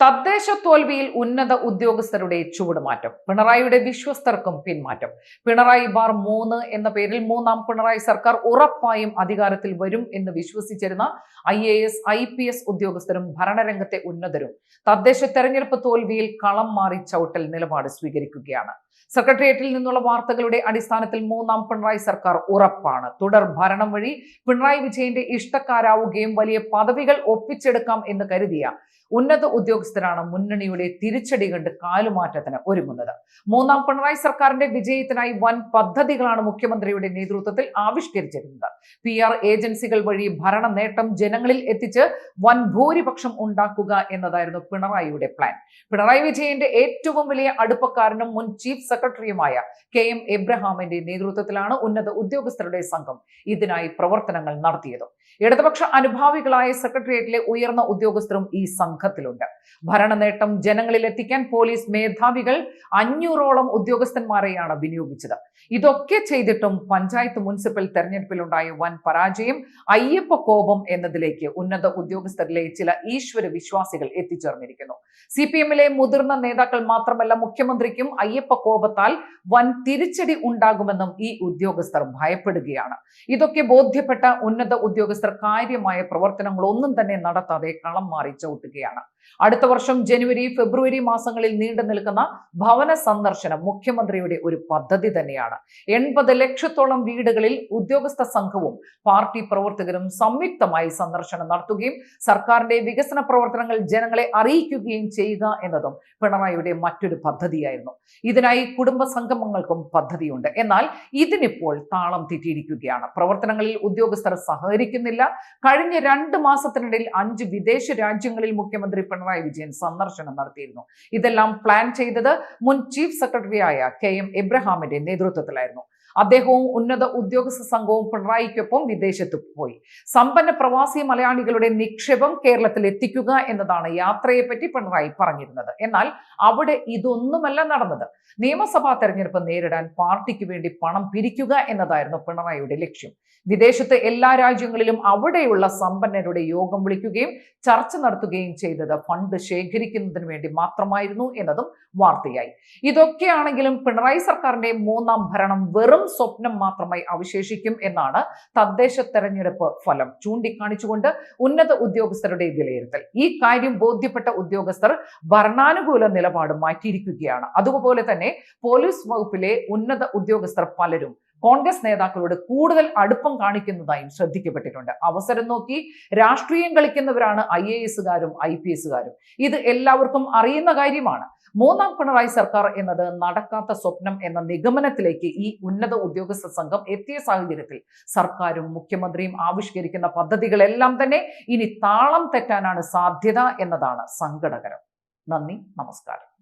തദ്ദേശ തോൽവിയിൽ ഉന്നത ഉദ്യോഗസ്ഥരുടെ ചുവടുമാറ്റം പിണറായിയുടെ വിശ്വസ്തർക്കും പിന്മാറ്റം. പിണറായി ബാർ മൂന്ന് എന്ന പേരിൽ മൂന്നാം പിണറായി സർക്കാർ ഉറപ്പായും അധികാരത്തിൽ വരും എന്ന് വിശ്വസിച്ചിരുന്ന I A S I P S ഉദ്യോഗസ്ഥരും ഭരണരംഗത്തെ ഉന്നതരും തദ്ദേശ തെരഞ്ഞെടുപ്പ് തോൽവിയിൽ കളം മാറി ചവിട്ടൽ നിലപാട് സ്വീകരിക്കുകയാണ്. സെക്രട്ടേറിയറ്റിൽ നിന്നുള്ള വാർത്തകളുടെ അടിസ്ഥാനത്തിൽ മൂന്നാം പിണറായി സർക്കാർ ഉറപ്പാണ്. തുടർ ഭരണം വഴി പിണറായി വിജയന്റെ ഇഷ്ടക്കാരാവുകയും വലിയ പദവികൾ ഒപ്പിച്ചെടുക്കാം എന്ന് കരുതിയ ഉന്നത ഉദ്യോഗസ്ഥരാണ് മുന്നണിയുടെ തിരിച്ചടി കണ്ട് കാലുമാറ്റത്തിന് ഒരുങ്ങുന്നത്. മൂന്നാം പിണറായി സർക്കാരിന്റെ വിജയത്തിനായി വൻ പദ്ധതികളാണ് മുഖ്യമന്ത്രിയുടെ നേതൃത്വത്തിൽ ആവിഷ്കരിച്ചിരുന്നത്. പി ആർ ഏജൻസികൾ വഴി ഭരണ നേട്ടം ജനങ്ങളിൽ എത്തിച്ച് വൻ ഭൂരിപക്ഷം ഉണ്ടാക്കുക എന്നതായിരുന്നു പിണറായിയുടെ പ്ലാൻ. പിണറായി വിജയന്റെ ഏറ്റവും വലിയ അടുപ്പക്കാരനും മുൻ ചീഫ് സെക്രട്ടറിയുമായ കെ എം എബ്രഹാമിന്റെ നേതൃത്വത്തിലാണ് ഉന്നത ഉദ്യോഗസ്ഥരുടെ സംഘം ഇതിനായി പ്രവർത്തനങ്ങൾ നടത്തിയത്. ഇടതുപക്ഷ അനുഭാവികളായ സെക്രട്ടേറിയറ്റിലെ ഉയർന്ന ഉദ്യോഗസ്ഥരും ഈ സംഘത്തിലുണ്ട്. ഭരണ നേട്ടം ജനങ്ങളിൽ എത്തിക്കാൻ പോലീസ് മേധാവികൾ അഞ്ഞൂറോളം ഉദ്യോഗസ്ഥന്മാരെയാണ് വിനിയോഗിച്ചത്. ഇതൊക്കെ ചെയ്തിട്ടും പഞ്ചായത്ത് മുനിസിപ്പൽ തെരഞ്ഞെടുപ്പിലുണ്ടായ വൻ പരാജയം അയ്യപ്പ കോപം എന്നതിലേക്ക് ഉന്നത ഉദ്യോഗസ്ഥരിലെ ചില ഈശ്വര വിശ്വാസികൾ എത്തിച്ചേർന്നിരിക്കുന്നു. സി പി എമ്മിലെ മുതിർന്ന നേതാക്കൾ മാത്രമല്ല മുഖ്യമന്ത്രിക്കും അയ്യപ്പ കോപത്താൽ വൻ തിരിച്ചടി ഉണ്ടാകുമെന്നും ഈ ഉദ്യോഗസ്ഥർ ഭയപ്പെടുകയാണ്. ഇതൊക്കെ ബോധ്യപ്പെട്ട ഉന്നത ഉദ്യോഗസ്ഥർ കാര്യമായ പ്രവർത്തനങ്ങളൊന്നും തന്നെ നടത്താതെ കളം മാറി ചവിട്ടുകയാണ്. അടുത്ത വർഷം ജനുവരി ഫെബ്രുവരി മാസങ്ങളിൽ നീണ്ടു നിൽക്കുന്ന ഭവന സന്ദർശനം മുഖ്യമന്ത്രിയുടെ ഒരു പദ്ധതി തന്നെയാണ്. എൺപത് ലക്ഷത്തോളം വീടുകളിൽ ഉദ്യോഗസ്ഥ സംഘവും പാർട്ടി പ്രവർത്തകരും സംയുക്തമായി സന്ദർശനം നടത്തുകയും സർക്കാരിന്റെ വികസന പ്രവർത്തനങ്ങൾ ജനങ്ങളെ അറിയിക്കുകയും ചെയ്യുക എന്നതും പിണറായിയുടെ മറ്റൊരു പദ്ധതിയായിരുന്നു. ഇതിനായി കുടുംബ സംഗമങ്ങൾക്കും പദ്ധതിയുണ്ട്. എന്നാൽ ഇതിനിപ്പോൾ താളം തെറ്റിയിരിക്കുകയാണ്. പ്രവർത്തനങ്ങളിൽ ഉദ്യോഗസ്ഥർ സഹകരിക്കുന്നില്ല. കഴിഞ്ഞ രണ്ട് മാസത്തിനിടയിൽ അഞ്ച് വിദേശ രാജ്യങ്ങളിൽ മുഖ്യമന്ത്രി പിണറായി വിജയൻ സന്ദർശനം നടത്തിയിരുന്നു. ഇതെല്ലാം പ്ലാൻ ചെയ്തത് മുൻ ചീഫ് സെക്രട്ടറിയായ കെ എം എബ്രഹാമിന്റെ നേതൃത്വത്തിലായിരുന്നു. അദ്ദേഹവും ഉന്നത ഉദ്യോഗസ്ഥ സംഘവും പിണറായിക്കൊപ്പം വിദേശത്ത് പോയി. സമ്പന്ന പ്രവാസി മലയാളികളുടെ നിക്ഷേപം കേരളത്തിൽ എത്തിക്കുക എന്നതാണ് യാത്രയെപ്പറ്റി പിണറായി പറഞ്ഞിരുന്നത്. എന്നാൽ അവിടെ ഇതൊന്നുമല്ല നടന്നത്. നിയമസഭാ തെരഞ്ഞെടുപ്പ് നേരിടാൻ പാർട്ടിക്ക് വേണ്ടി പണം പിരിക്കുക എന്നതായിരുന്നു പിണറായിയുടെ ലക്ഷ്യം. വിദേശത്ത് എല്ലാ രാജ്യങ്ങളിലും അവിടെയുള്ള സമ്പന്നരുടെ യോഗം വിളിക്കുകയും ചർച്ച നടത്തുകയും ചെയ്തത് ഫണ്ട് ശേഖരിക്കുന്നതിന് വേണ്ടി മാത്രമായിരുന്നു എന്നതും വാർത്തയായി. ഇതൊക്കെയാണെങ്കിലും പിണറായി സർക്കാരിന്റെ മൂന്നാം ഭരണം വെറും സ്വപ്നം മാത്രമായി അവശേഷിക്കും എന്നാണ് തദ്ദേശ തെരഞ്ഞെടുപ്പ് ഫലം. ചൂണ്ടിക്കാണിച്ചുകൊണ്ട് ഉന്നത ഉദ്യോഗസ്ഥരുടെ വിലയിരുത്തൽ. ഈ കാര്യം ബോധ്യപ്പെട്ട ഉദ്യോഗസ്ഥർ ഭരണാനുകൂല നിലപാട് മാറ്റിയിരിക്കുകയാണ്. അതുപോലെ തന്നെ പോലീസ് വകുപ്പിലെ ഉന്നത ഉദ്യോഗസ്ഥർ പലരും കോൺഗ്രസ് നേതാക്കളോട് കൂടുതൽ അടുപ്പം കാണിക്കുന്നതായും ശ്രദ്ധിക്കപ്പെട്ടിട്ടുണ്ട്. അവസരം നോക്കി രാഷ്ട്രീയം കളിക്കുന്നവരാണ് ഐ എ എസുകാരും ഐ പി എസുകാരും ഇത് എല്ലാവർക്കും അറിയുന്ന കാര്യമാണ്. മൂന്നാം പിണറായി സർക്കാർ എന്നത് നടക്കാത്ത സ്വപ്നം എന്ന നിഗമനത്തിലേക്ക് ഈ ഉന്നത ഉദ്യോഗസ്ഥ സംഘം എത്തിയ സാഹചര്യത്തിൽ സർക്കാരും മുഖ്യമന്ത്രിയും ആവിഷ്കരിക്കുന്ന പദ്ധതികളെല്ലാം തന്നെ ഇനി താളം തെറ്റാനാണ് സാധ്യത എന്നതാണ് സങ്കടകരം. നന്ദി നമസ്കാരം.